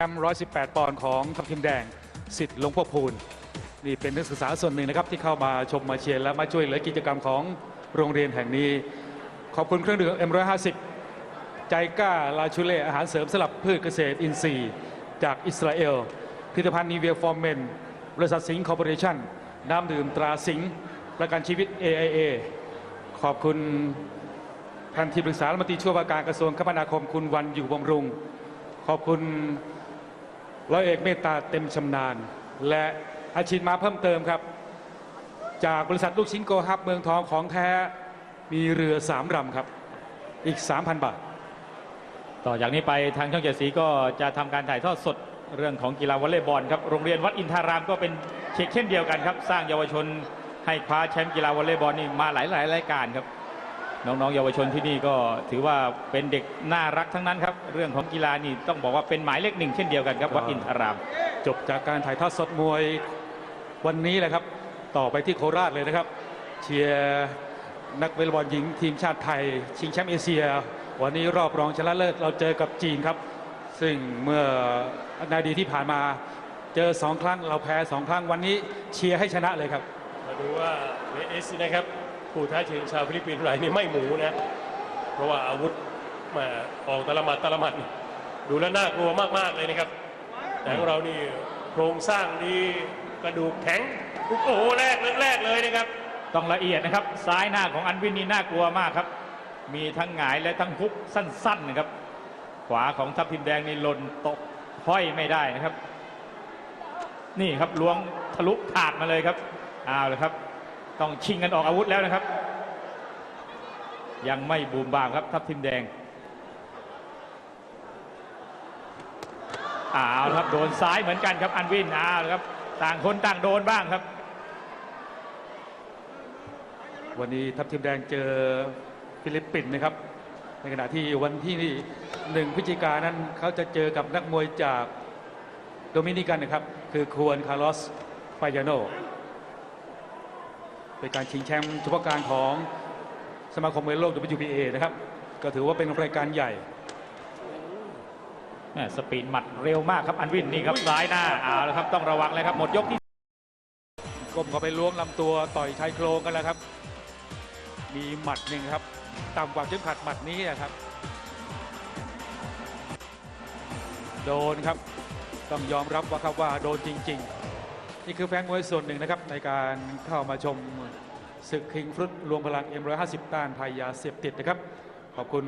แชมป์118 ปอนด์ของทัพทิมแดงสิทธิ์หลวงพ่อพูนนี่เป็นนักศึกษาส่วนหนึ่งนะครับ ที่เข้ามาชมมาเชียร์และมาช่วยเหลือกิจกรรมของโรงเรียนแห่งนี้ ขอบคุณเครื่องดื่ม M150 ใจกล้าลาชูเล่อาหารเสริมสลับพืชเกษตรอินทรีย์ จากอิสราเอลผลิตภัณฑ์นีเวียฟอร์เมนบริษัทสิงห์คอร์ปอเรชั่น น้ำดื่มตราสิงห์ประกันชีวิต AIA ขอบคุณท่านที่ปรึกษารัฐมนตรีช่วยว่าการกระทรวงคมนาคมคุณวันอยู่บำรุง ขอบคุณ ร้อยเอกเมตตาเต็มชำนาญ และอาชีพมาเพิ่มเติมครับ จากบริษัทลูกชิ้นโกฮับเมืองทองของแท้มีเรือสามลำครับ อีก 3,000 บาท ต่อจากนี้ไปทางช่องเจ็ดสีก็จะทำการถ่ายทอดสดเรื่องของกีฬาวอลเลย์บอลครับโรงเรียนวัดอินทารามก็เป็นเช่นเช่นเดียวกันครับ สร้างเยาวชนให้คว้าแชมป์กีฬาวอลเลย์บอลนี่มาหลายหลายๆรายการครับ น้องๆเยาวชนที่นี่ก็ถือว่าเป็นเด็กน่ารักทั้งนั้นครับ เรื่องของกีฬานี่ต้องบอกว่าเป็นหมายเลขหนึ่งเช่นเดียวกันครับวัดอินทาราม จบจากการถ่ายทอดสดมวยวันนี้แหละครับ ต่อไปที่โคราชเลยนะครับ เชียร์นักวอลเลย์บอลหญิงทีมชาติไทย ชิงแชมป์เอเชีย วันนี้รอบรองชนะเลิศเราเจอกับจีนครับ ซึ่งเมื่อในอดีตที่ผ่านมาเจอสองครั้งเราแพ้สองครั้งวันนี้เชียร์ให้ชนะเลยครับ มาดูว่าเวเอสนะครับ ผู้ท้าชิงชาวฟิลิปปินส์รายนี้ไม่หมูนะ เพราะว่าอาวุธมาออกตะลมัดตะลมัดดูแล้วน่ากลัวมากๆเลยนะครับ แต่ของเรานี่โครงสร้างดีกระดูกแข็งโอ้โหแรกแรกเลยนะครับ ต้องละเอียดนะครับ ซ้ายหน้าของอันวินนี่น่ากลัวมากครับ มีทั้งหงายและทั้งฮุกสั้นๆนะครับ ขวาของทัพทิมแดงนี่หล่นตกห้อยไม่ได้นะครับ นี่ครับล้วงทะลุถาดมาเลยครับเอาเลยครับ ต้องชิงกันออกอาวุธแล้วนะครับ ยังไม่บูมบามครับทัพทิมแดงเอาละครับโดนซ้ายเหมือนกันครับอันวินเอาละครับ ต่างคนต่างโดนบ้างครับ วันนี้ทัพทีมแดงเจอฟิลิปปินส์นะครับ ในขณะที่วันที่หนึ่งพฤศจิกานั้นเขาจะเจอกับนักมวยจากโดมินิกันนะครับ คือควนคาร์ลอสฟายาโน เป็นการชิงแชมป์เฉพาะการของสมาคมมวยโลก WBA นะครับ ก็ถือว่าเป็นรายการใหญ่แม่สปีดหมัดเร็วมากครับอันวินนี่ครับซ้ายหน้าเอาละครับต้องระวังเลยครับหมดยกที่ก้มเข้าไปล้วงลำตัวต่อยชายโครงกันแล้วครับ มีหมัดหนึ่งครับต่ำกว่าเข็มขัดหมัดนี้นะครับ โดนครับต้องยอมรับว่าครับว่าโดนจริง ๆ นี่คือแฟนมวยส่วนหนึ่งนะครับในการเข้ามาชมศึกคิงฟรุตรวมพลัง M150 ต้านภัยยาเสพติดนะครับ ขอบคุณ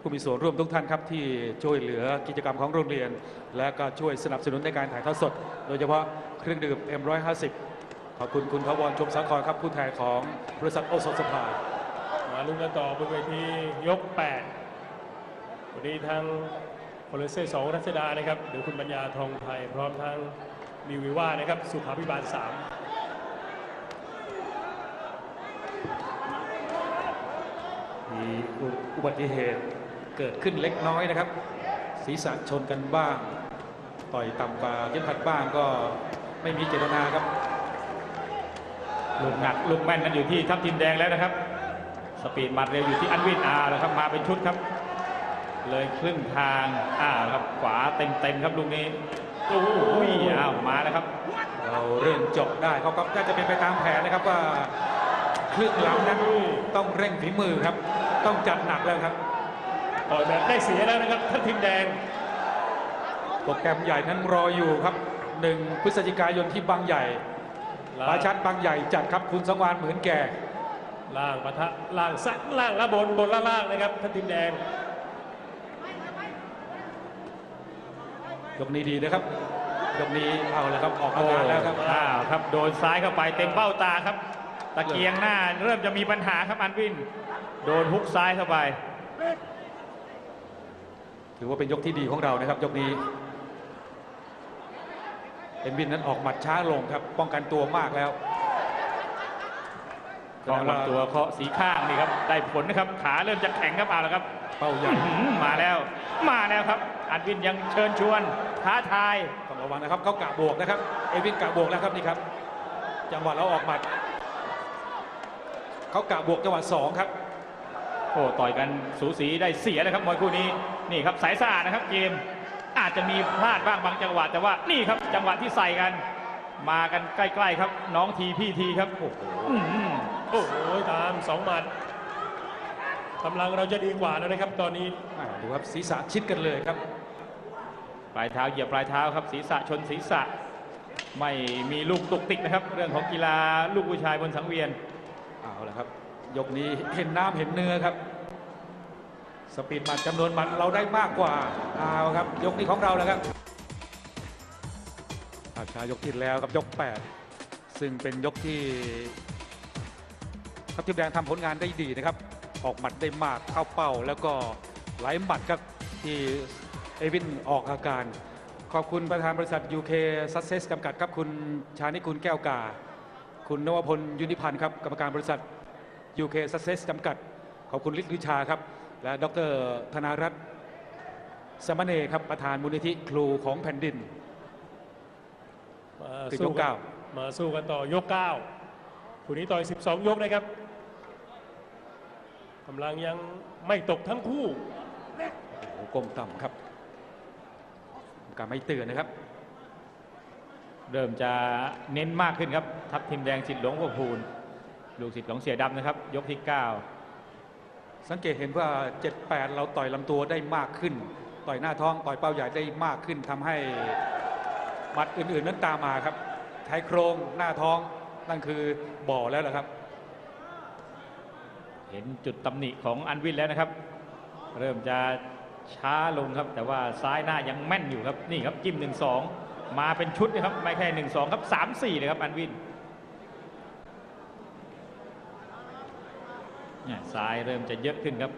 ผู้มีส่วนร่วมทุกท่านครับ ที่ช่วยเหลือกิจกรรมของโรงเรียน และก็ช่วยสนับสนุนในการถ่ายทอดสด โดยเฉพาะเครื่องดื่ม M150 ขอบคุณคุณทวรชมสาครครับผู้แทนของบริษัทโอโซนสภามาลุ้นกันต่อบนเวทียก 8 วันนี้ทางโพลเซ่สองรัชดานะครับหรือคุณปัญญาทองไทยพร้อมทาง มีวิว่านะครับ สุขาพิบาล 3มีอุบัติเหตุเกิดขึ้นเล็กน้อยนะครับ ศีรษะชนกันบ้าง ต่อยต่ำกว่าเข็มขัดบ้างก็ไม่มีเจตนาครับลูกหนักลูกแม่นนั้นอยู่ที่ทัพทีมแดงแล้วนะครับ สปีดหมัดเร็วอยู่ที่อันวินอาแล้วครับมาเป็นชุดครับ เลยครึ่งทางอ่าครับขวาเต็มเต็มๆครับลูกนี้ โอ้โหอ้าวมาแล้วครับ เราเริ่มจบได้เขาก็น่าจะเป็นไปตามแผนนะครับว่าครึ่งหลังนั้นต้องเร่งฝีมือครับ ต้องจัดหนักแล้วครับต่อยแบบได้เสียแล้วนะครับท่านทีมแดง โปรแกรมใหญ่นั้นรออยู่ครับหนึ่งพฤศจิกายนที่บางใหญ่ปาชัดบางใหญ่จัดครับคุณสังวานเหมือนแก่ ล่างปะทะล่างซักล่างและบนบนและล่างนะครับท่านทีมแดง ยกนี้ดีนะครับ ยกนี้เอาแล้วครับ ออกอาการแล้วครับอ้าวครับ โดนซ้ายเข้าไปเต็มเบ้าตาครับ ตะเกียงหน้าเริ่มจะมีปัญหาครับอันวิน โดนฮุกซ้ายเข้าไป ถือว่าเป็นยกที่ดีของเรานะครับ ยกนี้เอ็นวินนั้นออกหมัดช้าลงครับ ป้องกันตัวมากแล้วกองลำตัวเคาะสีข้างนี่ครับ ได้ผลนะครับ ขาเริ่มจะแข็งครับเอาละครับ เป้าใหญ่อื้อหือมาแล้ว มาแล้วครับ อันวินยังเชิญชวนท้าทายต้องระวังนะครับเขากะบวกนะครับเอวินกะบวกแล้วครับนี่ครับ จังหวะเราออกหมัดเขากะบวกจังหวะสองครับโอ้ต่อยกันสูสีได้เสียนะครับมวยคู่นี้นี่ครับสายสะอาดนะครับเกมเออาจจะมีพลาดบ้างบางจังหวะแต่ว่านี่ครับจังหวะที่ใส่กัน มากันใกล้ ๆ ครับ น้องทีพี่ทีครับโอ้โหอื้อหือโอ้โหตามสองหมัด กำลังเราจะดีกว่าแล้วนะครับ ตอนนี้อ่าดูครับศีรษะชิดกันเลยครับ ปลายเท้าเหยียบปลายเท้าครับศีรษะชนศีรษะ ไม่มีลูกตุกติกนะครับ เรื่องของกีฬาลูกผู้ชายบนสังเวียนเอาละครับ ยกนี้เห็นน้ำเห็นเนื้อครับ สปีดหมัดจำนวนหมัดเราได้มากกว่าเอาครับ ยกนี้ของเราแล้วครับภาพชายกที่แล้วกับยก 8 ซึ่งเป็นยกที่ทัพทีมแดงทำผลงานได้ดีนะครับ ออกหมัดได้มากเข้าเป้า แล้วก็ไหลหมัดครับที่เอวินออกอาการ ขอบคุณประธานบริษัท UK Success จำกัดครับคุณชานิคุณแก้วกา คุณนวพลยุนิพันธ์ครับกรรมการบริษัท UK Success จำกัด ขอบคุณฤทธิ์วิชาครับ และดรธนารัตน์สมเนครับประธานมูลนิธิครูของแผ่นดินมาคือยสู้กเก้ามาสู้กันต่อยกเก้าคู่นี้ต่อย 12 ยกนะครับ กำลังยังไม่ตกทั้งคู่โอ้โหก้มต่ำครับการไม่เตือนนะครับ เริ่มจะเน้นมากขึ้นครับ ทัพทีมแดงสิทธิ์หลวงพ่อพูนลูกศิษย์ของเสียดำนะครับ ยกที่ 9 สังเกตเห็นว่า 78 เราต่อยลำตัวได้มากขึ้น ต่อยหน้าท้องต่อยเป้าใหญ่ได้มากขึ้นทำให้หมัดอื่นๆนั้นตามมาครับชายโครงหน้าท้องนั่นคือบ่อแล้วล่ะครับ เห็นจุดตำหนิของอันวินแล้วนะครับ เริ่มจะช้าลงครับ แต่ว่าซ้ายหน้ายังแม่นอยู่ครับนี่ครับจิ้ม1 2มาเป็นชุดนะครับไม่แค่1 2ครับ3 4เลยครับอันวินเนี่ยซ้ายเริ่มจะเยอะขึ้นครับ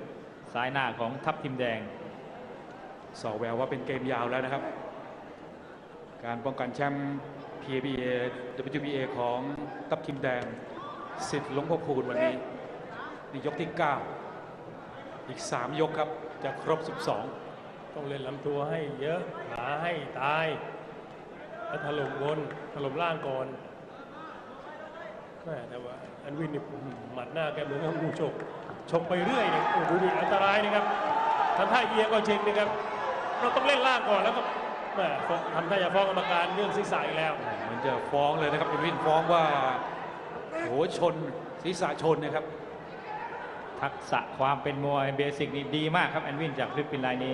ซ้ายหน้าของทัพทิมแดงสอแววว่าเป็นเกมยาวแล้วนะครับ การป้องกันแชมป์ PBA WBA ของทัพทีมแดงสิทธิ์หลวงพ่อพูนวันนี้ นี่ยกที่ 9 อีก 3 ยกครับ จะครบ 12 ต้องเล่นลำตัวให้เยอะหาให้ตายแล้วถล่มบนถล่มล่างก่อนแม่แต่ว่าอันวินนี่หมัดหน้าแกเหมือนกับงูฉกฉกไปเรื่อยเนี่ยโอ้ดูดิอันตรายนะครับทำท่าเอียงก็จริงนะครับ เราต้องเล่นล่างก่อนแล้วก็แม่ฟ้องทำท่าจะฟ้องกรรมการเรื่องศีรษะอีกแล้วเหมือนจะฟ้องเลยนะครับเป็นวินฟ้องว่าโหชนศีรษะชนนะครับ ทักษะความเป็นมวยเบสิกนี่ดีมากครับแอนวินจากฟิลิปปินส์รายนี้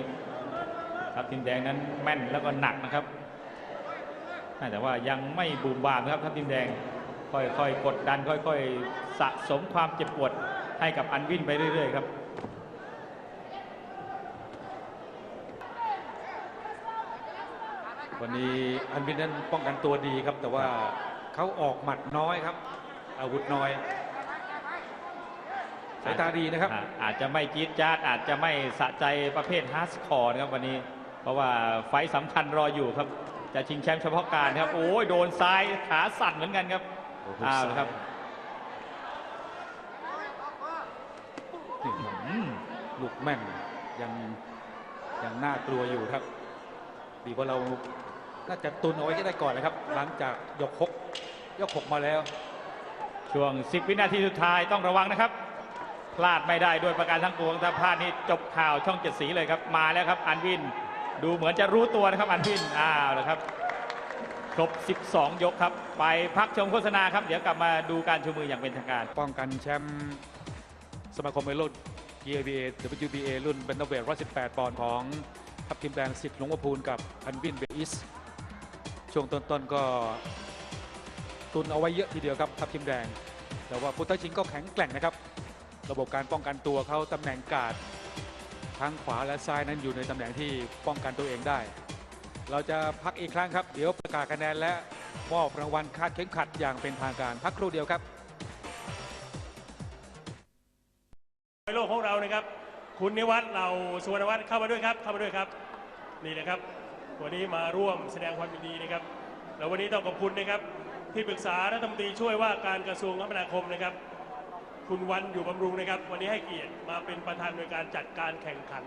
ครับทีมแดงนั้นแม่นแล้วก็หนักนะครับ แต่ว่ายังไม่บูมบามครับทัพทีมแดงค่อยๆกดดันค่อยๆสะสมความเจ็บปวดให้กับอันวินไปเรื่อย ๆ ครับวันนี้อันวินนั้นป้องกันตัวดีครับ แต่ว่าเขาออกหมัดน้อยครับ อาวุธน้อย สายตาดีนะครับอ่าอาจจะไม่จี๊ดจ๊าดอาจจะไม่สะใจประเภทฮาร์สคอร์นะครับวันนี้ เพราะว่าไฟต์สำคัญรออยู่ครับ จะชิงแชมป์เฉพาะการครับ โอ้ยโดนซ้ายขาสั่นเหมือนกันครับโอ้โหอ้าวแล้วครับนี่ครับอืมลูกแม่นยังยังน่ากลัวอยู่ครับ ดีว่าเราน่าจะตุนเอาไว้ได้ก่อนนะครับ หลังจากยกหกยกหกมาแล้ว ช่วง 10 วินาทีสุดท้ายต้องระวังนะครับ พลาดไม่ได้ด้วยประการทั้งปวงถ้าพลาดนี่จบข่าวช่องเจ็ดสีเลยครับมาแล้วครับอันวิน ดูเหมือนจะรู้ตัวนะครับอันวินอ้าวแล้วครับครบ 12 ยกครับ ไปพักชมโฆษณาครับ เดี๋ยวกลับมาดูการชูมืออย่างเป็นทางการ ป้องกันแชมป์สมาคมเวทรุ่น EABA WBA รุ่นเบนเทเวท118 ปอนด์ของทัพทีมแดงสิทธิ์หลวงพ่อพูนกับอันวินเบอิส ช่วงต้นๆก็ตุนเอาไว้เยอะทีเดียวครับทัพทีมแดง แต่ว่าพุทธชิงก็แข็งแกร่งนะครับ ระบบการป้องกันตัวเขาตำแหน่งการดทั้งขวาและซ้ายนั้นอยู่ในตำแหน่งที่ป้องกันตัวเองได้ เราจะพักอีกครั้งครับ เดี๋ยวประกาศคะแนนและมอบรางวัลคาดเข็มขัดอย่างเป็นทางการพักครู่เดียวครับในโลกของเรานะครับ คุณนิวัฒน์เราสุวรรณวัฒน์เข้ามาด้วยครับ เข้ามาด้วยครับ นี่นะครับ วันนี้มาร่วมแสดงความยินดีนะครับ แล้ววันนี้ต้องขอบคุณนะครับ ที่ปรึกษารัฐมนตรีช่วยว่าการกระทรวงคมนาคมนะครับ คุณวันอยู่บำรุงนะครับ วันนี้ให้เกียรติมาเป็นประธานในการจัดการแข่งขัน